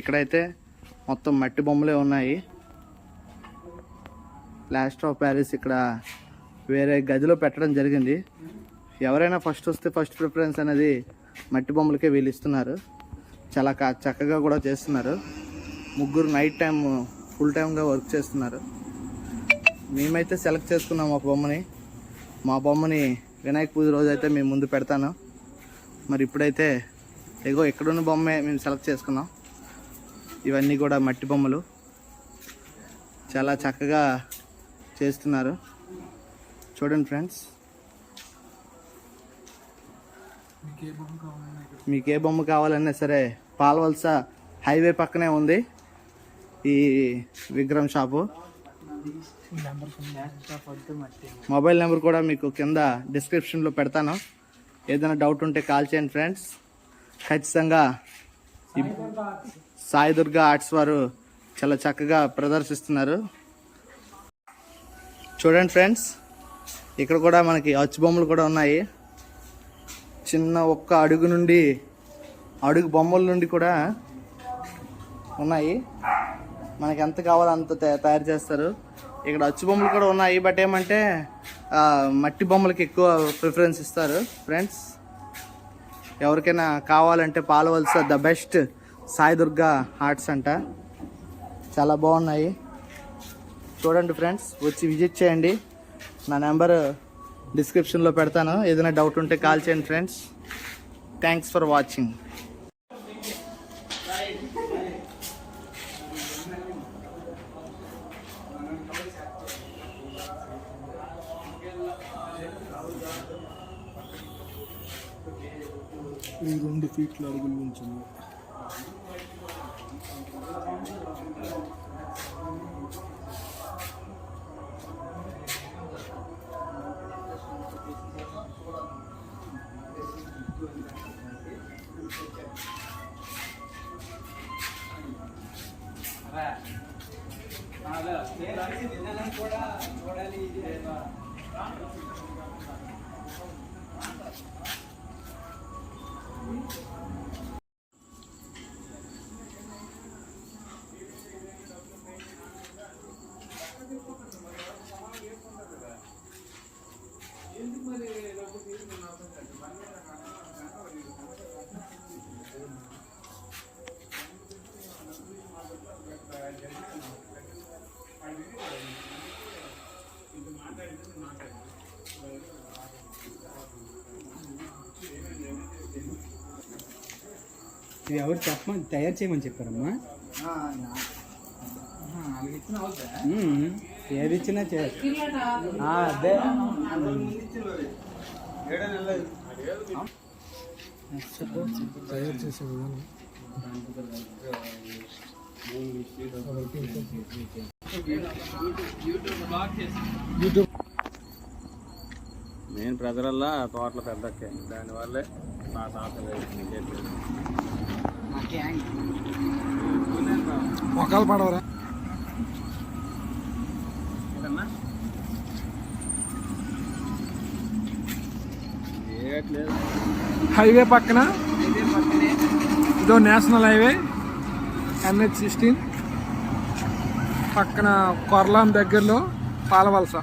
ఇక్కడైతే మొత్తం మట్టి బొమ్మలే ఉన్నాయి. ప్లాస్టర్ ఆఫ్ ప్యారిస్ ఇక్కడ వేరే గదిలో పెట్టడం జరిగింది. ఎవరైనా ఫస్ట్ వస్తే ఫస్ట్ ప్రిఫరెన్స్ అనేది మట్టి బొమ్మలకే వీళ్ళు ఇస్తున్నారు. చాలా చక్కగా కూడా చేస్తున్నారు. ముగ్గురు నైట్ టైం ఫుల్ టైమ్గా వర్క్ చేస్తున్నారు. మేమైతే సెలెక్ట్ చేసుకున్నాం ఒక బొమ్మని. మా బొమ్మని వినాయక పూజ రోజు అయితే మేము ముందు పెడతాను. మరి ఇప్పుడైతే ఎగో ఎక్కడున్న బొమ్మే మేము సెలెక్ట్ చేసుకున్నాం. ఇవన్నీ కూడా మట్టి బొమ్మలు. చాలా చక్కగా చేస్తున్నారు. చూడండి ఫ్రెండ్స్. మీకు ఏ బొమ్మ కావాలన్నా సరే పాలవలస హైవే పక్కనే ఉంది. ఈ విగ్రహం షాపు. మొబైల్ నెంబర్ కూడా మీకు కింద డిస్క్రిప్షన్లో పెడతాను. ఏదైనా డౌట్ ఉంటే కాల్ చేయండి ఫ్రెండ్స్. ఖచ్చితంగా సాయి దుర్గా ఆర్ట్స్ వారు చాలా చక్కగా ప్రదర్శిస్తున్నారు. చూడండి ఫ్రెండ్స్ ఇక్కడ కూడా మనకి అచ్చు బొమ్మలు కూడా ఉన్నాయి. చిన్న ఒక్క అడుగు నుండి అడుగు బొమ్మల నుండి కూడా ఉన్నాయి. మనకి ఎంత కావాలో అంత తయారు చేస్తారు. ఇక్కడ అచ్చు బొమ్మలు కూడా ఉన్నాయి బట్ ఏమంటే మట్టి బొమ్మలకి ఎక్కువ ప్రిఫరెన్స్ ఇస్తారు. ఫ్రెండ్స్ ఎవరికైనా కావాలంటే Palavalasa the best Sai Durga hearts అంట. చాలా బాగున్నాయి. చూడండి ఫ్రెండ్స్ వచ్చి విజిట్ చేయండి. నా నెంబర్ డిస్క్రిప్షన్లో పెడతాను. ఏదైనా డౌట్ ఉంటే కాల్ చేయండి ఫ్రెండ్స్ థ్యాంక్స్ ఫర్ వాచింగ్ ఈ రెండు ఫీట్ల అడుగుల నుంచి ఉంది. ఇది ఎవరు చెప్పమని తయారు చేయమని చెప్పారమ్మా? మ్మ్. ఏది ఇచ్చినా అదే. తయారు చేసే విధానం. యూట్యూబ్. మెయిన్ ప్రజలల్లా తోటల పెద్దక్కే. దానివల్లే మా తాతలు మొక్కలు పడవరా? హైవే పక్కన. ఇదో నేషనల్ హైవే ఎన్హెచ్ సిక్స్టీన్. పక్కన కొర్లాం దగ్గరలో పాలవలస.